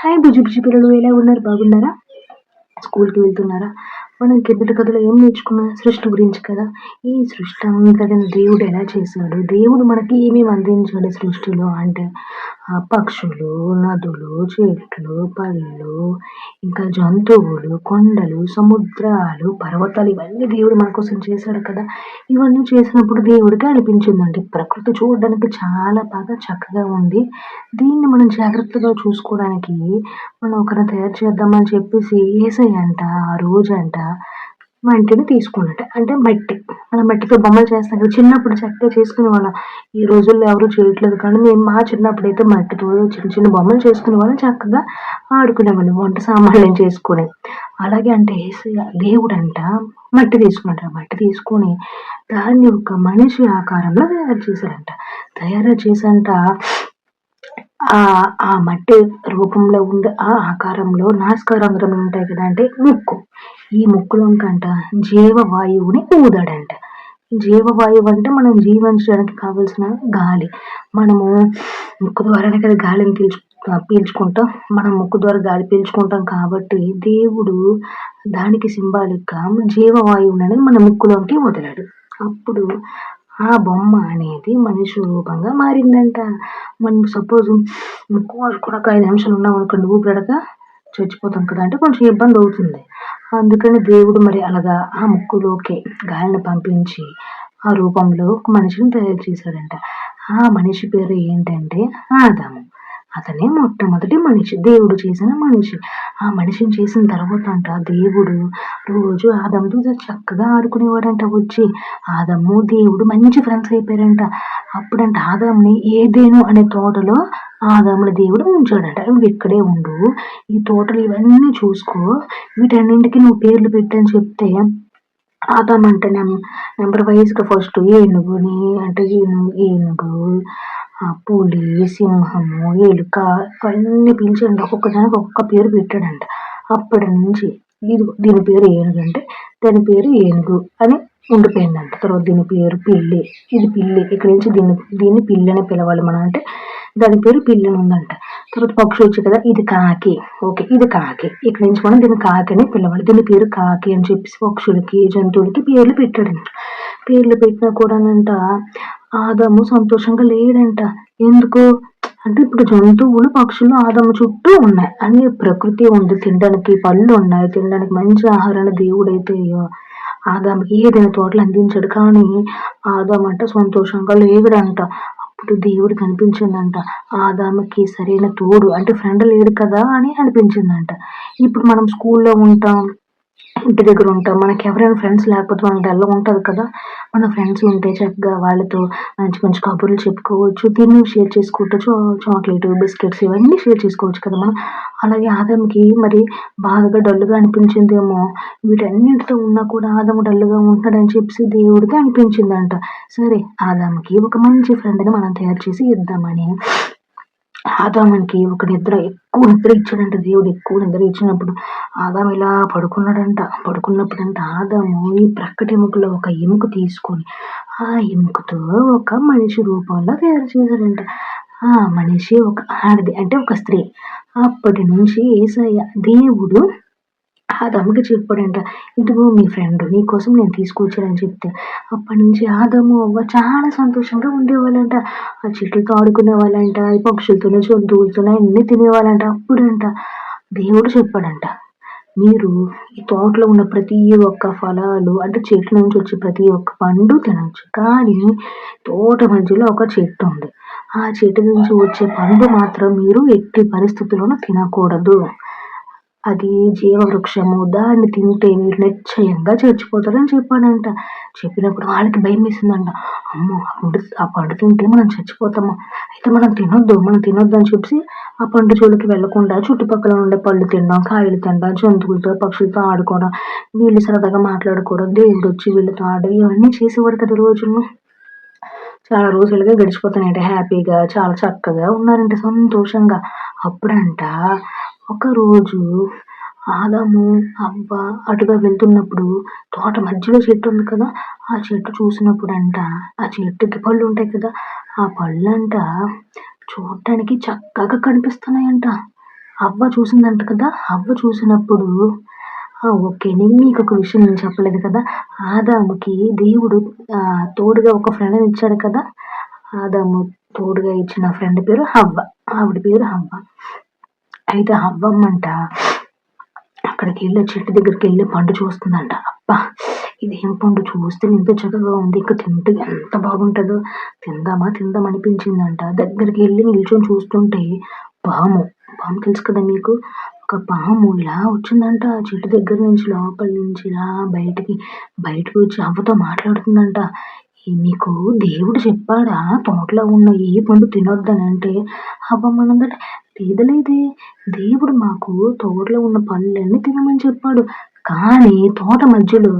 Hi బుజ్జి బుజ్జి పిల్లలు ఎలా ఉన్నారు? బాగున్నారా? స్కూల్కి వెళ్తున్నారా? మనం కిందటి కథలో ఏం నేర్చుకున్నాం? సృష్టి గురించి కదా. ఈ సృష్టి అంతటిని దేవుడు ఎలా చేశాడు? దేవుడు మనకి ఏమేమి అందించాడు సృష్టిలో అంటే ఆ పక్షులు నదులు చెట్లు పళ్ళు ఇంకా జంతువులు కొండలు సముద్రాలు పర్వతాలు ఇవన్నీ దేవుడు మన కోసం చేశాడు కదా. ఇవన్నీ చేసినప్పుడు దేవుడికి అనిపించిందండి. ప్రకృతి చూడడానికి చాలా బాగా చక్కగా ఉంది. దీన్ని మనం జాగ్రత్తగా చూసుకోవడానికి మనం ఒకరిని తయారు చేద్దామని చెప్పేసి ఏసయ్య అంట ఆ రోజంట మా ఇంటిని తీసుకున్నట్టు. అంటే మట్టి. మనం మట్టితో బొమ్మలు చేస్తాం కదా. చిన్నప్పుడు చక్కగా చేసుకునే వాళ్ళం. ఈ రోజుల్లో ఎవరు చేయట్లేదు. కానీ మేము మా చిన్నప్పుడు అయితే మట్టితో చిన్న చిన్న బొమ్మలు చేసుకునే వాళ్ళం. చక్కగా ఆడుకునేవాళ్ళం వంట సామాన్యం చేసుకుని. అలాగే అంటే దేవుడు అంట మట్టి తీసుకున్నట్టు మట్టి తీసుకొని దాన్ని ఒక మనిషి ఆకారంలో తయారు చేశారంట తయారు చేసంట ఆ ఆ మట్టి రూపంలో ఉండే ఆ ఆకారంలో నాసికా ఉంటాయి కదా అంటే ముక్కు. ఈ ముక్కులోకంట జీవవాయువుని ఊదాడంట. జీవవాయువు అంటే మనం జీవించడానికి కావలసిన గాలి. మనము ముక్కు ద్వారానే కదా గాలిని పీల్చు పీల్చుకుంటాం. మనం ముక్కు ద్వారా గాలి పీల్చుకుంటాం కాబట్టి దేవుడు దానికి సింబాలిక్గా జీవవాయువుని అనేది మన ముక్కులోకి వదిలాడు. అప్పుడు ఆ బొమ్మ అనేది మనిషి రూపంగా మారిందంట. మనం సపోజ్ ముక్కు కూడా ఒక ఐదు నిమిషాలు ఉన్నాం అనుకోండి ఊపిరాడక చచ్చిపోతాం కదా అంటే కొంచెం ఇబ్బంది అవుతుంది. అందుకని దేవుడు మరి అలాగా ఆ ముక్కులోకి గాలిని పంపించి ఆ రూపంలో ఒక మనిషిని తయారు చేశాడంట. ఆ మనిషి పేరు ఏంటంటే ఆదాము. అతనే మొట్టమొదటి మనిషి దేవుడు చేసిన మనిషి. ఆ మనిషిని చేసిన తర్వాత అంట దేవుడు రోజు ఆదమ్తో చక్కగా ఆడుకునేవాడంట వచ్చి. ఆదమ్ము దేవుడు మంచి ఫ్రెండ్స్ అయిపోయారంట. అప్పుడంట ఆదమ్ని ఏదేను అనే తోటలో ఆదాముల దేవుడు ఉంచాడట. నువ్వు ఇక్కడే ఉండు. ఈ తోటలు ఇవన్నీ చూసుకో. వీటన్నింటికి నువ్వు పేర్లు పెట్టని చెప్తే ఆదాం అంటే నెంబర్ వైజ్గా ఫస్ట్ ఏనుగుని అంటే ఏనుగు ఏనుగు పులి సింహము ఎలుక అవన్నీ పిలిచండి. ఒక్కొక్క దానికి ఒక్కొక్క పేరు పెట్టాడంట. అప్పటి నుంచి ఇది దీని పేరు ఏనుగు అంటే దాని పేరు ఏనుగు అని ఉండిపోయిందంట. తర్వాత దీని పేరు పిల్లి. ఇది పిల్లి. ఇక్కడి నుంచి దీన్ని దీన్ని పిల్లి అని పిలవాలి మనం అంటే దాని పేరు పిల్లి ఉందంట తర్వాత పక్షి వచ్చి కదా ఇది కాకి. ఓకే ఇది కాకి. ఇక్కడ నుంచి మనం దీన్ని కాకి అని పిలవాలి. దీని పేరు కాకి అని చెప్పేసి పక్షులకి జంతువులకి పేర్లు పెట్టాడంట పేర్లు పెట్టినా కూడానంట ఆదాము సంతోషంగా లేడంట. ఎందుకు? అంటే ఇప్పుడు జంతువులు పక్షులు ఆదాము చుట్టూ ఉన్నాయి. అన్ని ప్రకృతి ఉంది. తినడానికి పళ్ళు ఉన్నాయి. తినడానికి మంచి ఆహారాన్ని దేవుడైతే ఆదాముకి ఏదైనా తోటలు అందించాడు కానీ ఆదాం అంటే సంతోషంగా లేడంట. అప్పుడు దేవుడు కనిపించిందంట. ఆదాముకి సరైన తోడు అంటే ఫ్రెండ్ లేడు కదా అని అనిపించిందంట. ఇప్పుడు మనం స్కూల్లో ఉంటాం ఇంటి దగ్గర ఉంటాం. మనకి ఎవరైనా ఫ్రెండ్స్ లేకపోతే మనకి డల్ ఉంటుంది కదా. మన ఫ్రెండ్స్ ఉంటే చక్కగా వాళ్ళతో మంచి మంచి కబుర్లు చెప్పుకోవచ్చు తిని షేర్ చేసుకోవచ్చు చాక్లెట్ బిస్కెట్స్ ఇవన్నీ షేర్ చేసుకోవచ్చు కదా మనం. అలాగే ఆదంకి మరి బాధగా డల్గా అనిపించిందేమో. వీటన్నిటితో ఉన్నా కూడా ఆదము డల్గా ఉంటాడని చెప్పి దేవుడికి అనిపించిందంట. సరే ఆదాముకి ఒక మంచి ఫ్రెండ్ని మనం తయారు చేసి ఇద్దామని. ఆదామునికి ఒక నిద్ర ఎక్కువ నిద్ర ఇచ్చాడంట దేవుడు ఎక్కువ నిద్ర ఇచ్చినప్పుడు ఆదాం ఇలా పడుకున్నాడంట. పడుకున్నప్పుడు అంట ఆదాము ఈ ప్రక్కటి ఎముకలో ఒక ఎముక తీసుకొని ఆ ఎముకతో ఒక మనిషి రూపంలో తయారు చేశాడంట. ఆ మనిషి ఒక ఆడది అంటే ఒక స్త్రీ. అప్పటి నుంచి ఏసయ్య దేవుడు ఆ దమ్ముకి చెప్పాడంట. ఇదిగో మీ ఫ్రెండ్ నీకోసం నేను తీసుకొచ్చానని చెప్తే. అప్పటి నుంచి దమ్ము అవ్వ చాలా సంతోషంగా ఉండేవాళ్ళంట. ఆ చెట్లతో ఆడుకునేవాళ్ళంట ఈ పక్షులతోనే జంతువులతోనే అన్నీ తినేవాళ్ళంట. అప్పుడంట దేవుడు చెప్పాడంట మీరు ఈ తోటలో ఉన్న ప్రతి ఒక్క ఫలాలు అంటే చెట్ల నుంచి వచ్చే ప్రతి ఒక్క పండు తినచ్చు. కానీ తోట మధ్యలో ఒక చెట్టు ఉంది. ఆ చెట్టు నుంచి వచ్చే పండు మాత్రం మీరు ఎట్టి పరిస్థితుల్లోనూ తినకూడదు. అది జీవవృక్షము దాన్ని తింటే మీరు నిశ్చయంగా చచ్చిపోతారని చెప్పాడంట. చెప్పినప్పుడు వాళ్ళకి భయం వేసిందంట. అమ్మో ఆ పండు ఆ పండు తింటే మనం చచ్చిపోతాము? అయితే మనం తినొద్దు మనం తినొద్దు అని చెప్పి ఆ పండు జోలికి వెళ్ళకుండా చుట్టుపక్కల ఉండే పళ్ళు తినడం కాయలు తినడం జంతువులతో పక్షులతో ఆడుకోవడం వీళ్ళు సరదాగా మాట్లాడుకోవడం దేవుడు వచ్చి వీళ్ళతో ఆడడం ఇవన్నీ చేసేవారు కదా రోజుల్లో. చాలా రోజులుగా గడిచిపోతున్నాయంట. హ్యాపీగా చాలా చక్కగా ఉన్నారంట సంతోషంగా. అప్పుడంట ఒకరోజు ఆదాము అవ్వ అటుగా వెళ్తున్నప్పుడు తోట మధ్యలో చెట్టు ఉంది కదా ఆ చెట్టు చూసినప్పుడు అంట ఆ చెట్టుకి పళ్ళు ఉంటాయి కదా ఆ పళ్ళంట చూడటానికి చక్కగా కనిపిస్తున్నాయంట అవ్వ చూసిందంట కదా అవ్వ చూసినప్పుడు ఓకే. నేను మీకు ఒక విషయం నేను చెప్పలేదు కదా! ఆదాముకి దేవుడు తోడుగా ఒక ఫ్రెండ్‌ని ఇచ్చాడు కదా! ఆదాము తోడుగా ఇచ్చిన ఫ్రెండ్ పేరు హవ్వ. ఆవిడ పేరు హవ్వ. అయితే అవ్వమ్మంట అక్కడికి వెళ్ళి చెట్టు దగ్గరికి వెళ్ళి పండు చూస్తుందంట. అబ్బా! ఇదేం పండు చూస్తే ఎంతో చక్కగా ఉంది. ఇక తింటే ఎంత బాగుంటదో తిందామా తిందాం అనిపించిందంట. దగ్గరికెళ్ళి నిల్చొని చూస్తుంటే పాము, పాము తెలుసు కదా మీకు? ఒక పాము ఇలా వచ్చిందంట చెట్టు దగ్గర నుంచి లోపల నుంచి ఇలా బయటికి బయటకు వచ్చి అవ్వతో మాట్లాడుతుందంట. మీకు దేవుడు చెప్పాడా తోటలో ఉన్న ఏ పండు తినొద్దని అంటే అవ్వమ్మనందట లేదే దేవుడు మాకు తోటలో ఉన్న పళ్ళన్నీ తినమని చెప్పాడు. కానీ తోట మధ్యలో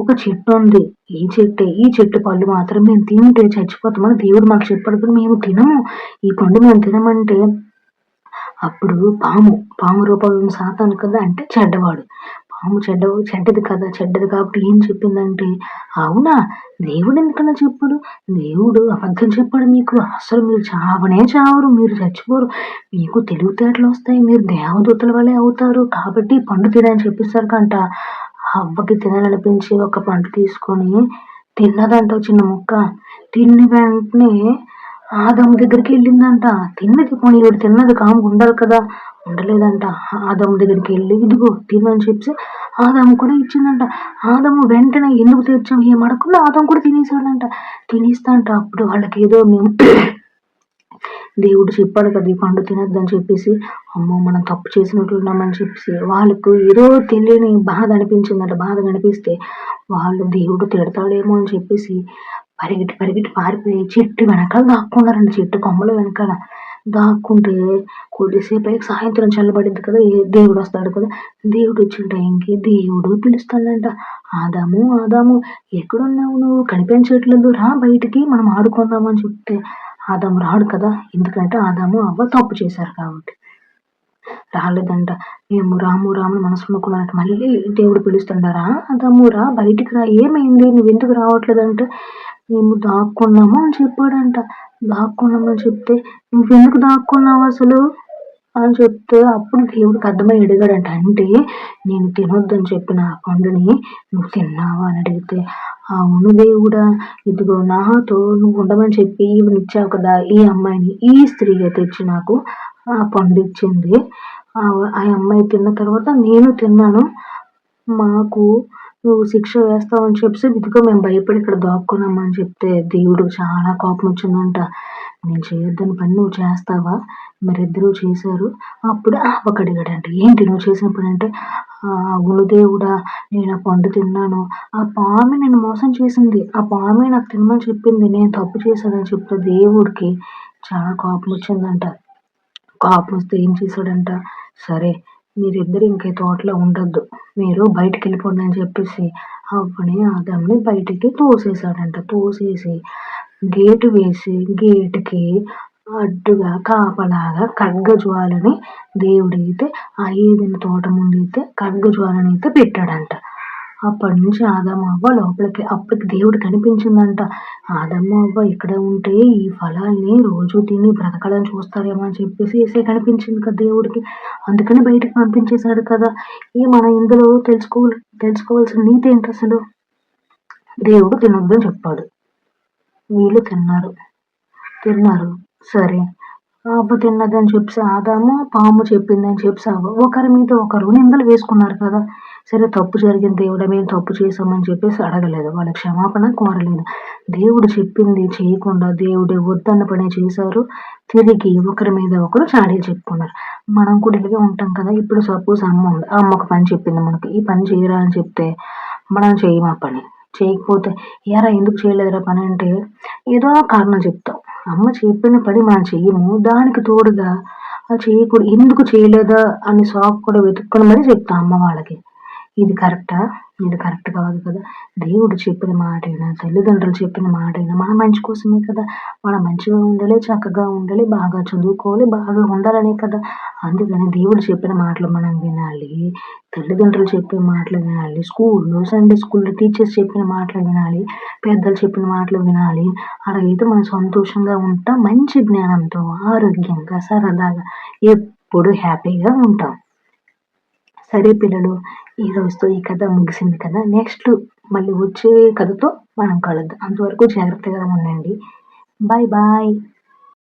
ఒక చెట్టు ఉంది. ఈ చెట్టే. ఈ చెట్టు పళ్ళు మాత్రం మేము తింటే చచ్చిపోతామని దేవుడు మాకు చెప్పాడు కానీ మేము తినము. ఈ పండు మేము తినమంటే అప్పుడు పాము, పాము రూపంలో సాతాను కదా! అంటే చెడ్డవాడు. పాము చెడ్డ చెడ్డది కదా! చెడ్డది కాబట్టి ఏం చెప్పిందంటే, అవునా! దేవుడు ఎందుకన్నా చెప్పాడు? దేవుడు అబద్ధం చెప్పాడు మీకు. అసలు మీరు చావనే చావరు. మీరు చచ్చిపోరు. మీకు తెలివితేటలు వస్తాయి మీరు దేవదూతల వలె అవుతారు. కాబట్టి పండు తినని చెప్పేసరికంట అవ్వకి తినాలనిపించి ఒక పండు తీసుకొని తిన్నదంట చిన్న ముక్క. తిన్న వెంటనే ఆదాము దగ్గరికి వెళ్ళిందంట. తిన్నది పోనీ ఈవిడ తిన్నది కాము ఉండాలి కదా! ఉండలేదంట. ఆదాము దగ్గరికి వెళ్ళి ఇదిగో తిను చెప్పి ఆదాము కూడా ఇచ్చిందంట. ఆదాము వెంటనే ఎందుకు తెచ్చావు ఏం అడగకుండా ఆదాము కూడా తినేసాడంట. తినేస్తాంట అప్పుడు వాళ్ళకి ఏదో మేము దేవుడు చెప్పాడు కదా! ఈ పండు తినొద్దని చెప్పేసి, అమ్మో! మనం తప్పు చేసినట్లున్నామని చెప్పేసి వాళ్ళకు ఏదో తెలియని బాధ అనిపించిందంట. బాధ కనిపిస్తే వాళ్ళు దేవుడు తిడతాడేమో అని చెప్పేసి పరిగెట్టి పరిగెట్టి పారిపోయి చెట్టు వెనకాల దాక్కున్నారండి. చెట్టు కొమ్మల వెనకాల. దాక్కుంటే కొద్దిసేపయ్యాక సాయంత్రం చల్లబడిద్ది కదా! ఏ దేవుడు వస్తాడు కదా! దేవుడు వచ్చిన టైంకి దేవుడు పిలుస్తాడంట. ఆదాము ఆదాము ఎక్కడున్నావు నువ్వు? కనిపించట్లేదు రా బయటికి మనం ఆడుకుందాం అని చెప్తే ఆదాము రాడు కదా! ఎందుకంటే ఆదాము అవ్వ తప్పు చేశారు కాబట్టి. రాలేదంట. మేము రాము రాముని అని మళ్ళీ దేవుడు పిలుస్తుండరా రా రా బయటికి రా ఏమైంది? నువ్వు ఎందుకు రావట్లేదంటే మేము దాక్కున్నాము అని చెప్పాడంట. దాక్కున్నామని చెప్తే నువ్వెందుకు దాక్కున్నావు అసలు? అని చెప్తే అప్పుడు దేవుడికి అర్థమై అడిగాడంట. అంటే నేను తినొద్దని చెప్పిన ఆ పండుని నువ్వు తిన్నావా అని అడిగితే అవును దేవుడా! ఇదిగో నాతో నువ్వు ఉండమని చెప్పి ఇచ్చావు కదా! ఈ అమ్మాయిని ఈ స్త్రీ తెచ్చి నాకు ఆ పండు ఇచ్చింది. ఆ అమ్మాయి తిన్న తర్వాత నేను తిన్నాను. మాకు నువ్వు శిక్ష వేస్తావని చెప్పేసి ఇదిగో మేము భయపడి ఇక్కడ దాక్కున్నామని అని చెప్తే దేవుడు చాలా కోపం వచ్చిందంట. నేను చేయొద్దని పని నువ్వు చేస్తావా? మరిద్దరూ చేశారు. అప్పుడు అవ్వకు అడిగాడంట. ఏంటి నువ్వు చేసిన పని అంటే అవును దేవుడా! నేను ఆ పండు తిన్నాను. ఆ పామి నేను మోసం చేసింది. ఆ పామి నాకు తినమని చెప్పింది. నేను తప్పు చేశానని చెప్పిన దేవుడికి చాలా కోపం వచ్చిందంట. కోపం వస్తే ఏం చేశాడంట, సరే మీరిద్దరు ఇంక ఈ తోటలో ఉండొద్దు. మీరు బయటికెళ్ళిపోండి అని చెప్పేసి అవ్వని ఆదాంని బయటికి తోసేసాడంట. తోసేసి గేటు వేసి గేటుకి అడ్డుగా కాపలాగా ఖడ్గజ్వాలని దేవుడైతే ఆ ఏదైనా తోట ముందైతే అయితే పెట్టాడంట. అప్పటి నుంచి ఆదాము అవ్వ లోపలికి అప్పటికి దేవుడు కనిపించిందంట. ఆదాము అవ్వ ఉంటే ఈ ఫలాల్ని రోజు తిని బ్రతకడం చూస్తారేమో అని చెప్పేసి ఏసే కనిపించింది కదా దేవుడికి. అందుకని బయటికి పంపించేశాడు కదా! ఈ మనం ఇందులో తెలుసుకో తెలుసుకోవాల్సిన నీతి ఏంటి అసలు? దేవుడు తినొద్దని చెప్పాడు. వీళ్ళు తిన్నారు. తిన్నారు. సరే. అవ్వ తిన్నదని చెప్పి ఆదాము, పాము చెప్పిందని చెప్పి అవ్వ ఒకరి మీద ఒకరు నిందలు వేసుకున్నారు కదా! సరే తప్పు జరిగింది దేవుడా మేము తప్పు చేసామని చెప్పేసి అడగలేదు. వాళ్ళ క్షమాపణ కోరలేదు. దేవుడు చెప్పింది చేయకుండా దేవుడే వద్దన్న పని చేశారు. తిరిగి ఒకరి మీద ఒకరు చాడీలు చెప్పుకున్నారు. మనం కూడా ఇలాగే ఉంటాం కదా! ఇప్పుడు సపోజ్ అమ్మ ఉంది. అమ్మ ఒక పని చెప్పింది మనకి. ఈ పని చేయరా అని చెప్తే మనం చేయమా ఆ పని. చేయకపోతే ఎరా ఎందుకు చేయలేదురా పని అంటే ఏదో కారణం చెప్తాం. అమ్మ చెప్పిన పని మనం చెయ్యము. దానికి తోడుగా చేయకూడదు ఎందుకు చేయలేదా అని సాకు కూడా వెతుక్కొని మరీ చెప్తాం అమ్మ వాళ్ళకి. ఇది కరెక్టా? ఇది కరెక్ట్ కాదు కదా! దేవుడు చెప్పిన మాటైనా, తల్లిదండ్రులు చెప్పిన మాటైనా మన మంచి కోసమే కదా! మనం మంచిగా ఉండాలి, చక్కగా ఉండాలి, బాగా చదువుకోవాలి, బాగా ఉండాలనే కదా! అందుకని దేవుడు చెప్పిన మాటలు మనం వినాలి. తల్లిదండ్రులు చెప్పే మాటలు వినాలి. స్కూల్‌లో, సండే స్కూల్‌లో టీచర్స్ చెప్పిన మాటలు వినాలి. పెద్దలు చెప్పిన మాటలు వినాలి. అలాగైతే మనం సంతోషంగా ఉంటాం. మంచి జ్ఞానంతో, ఆరోగ్యంగా, సరదాగా ఎప్పుడు హ్యాపీగా ఉంటాం సరే పిల్లలు ఈ రోజుతో ఈ కథ ముగిసింది కదా నెక్స్ట్ మళ్ళీ వచ్చే కథతో మనం కలుద్దాం. అంతవరకు జాగ్రత్తగా ఉండండి. Bye bye.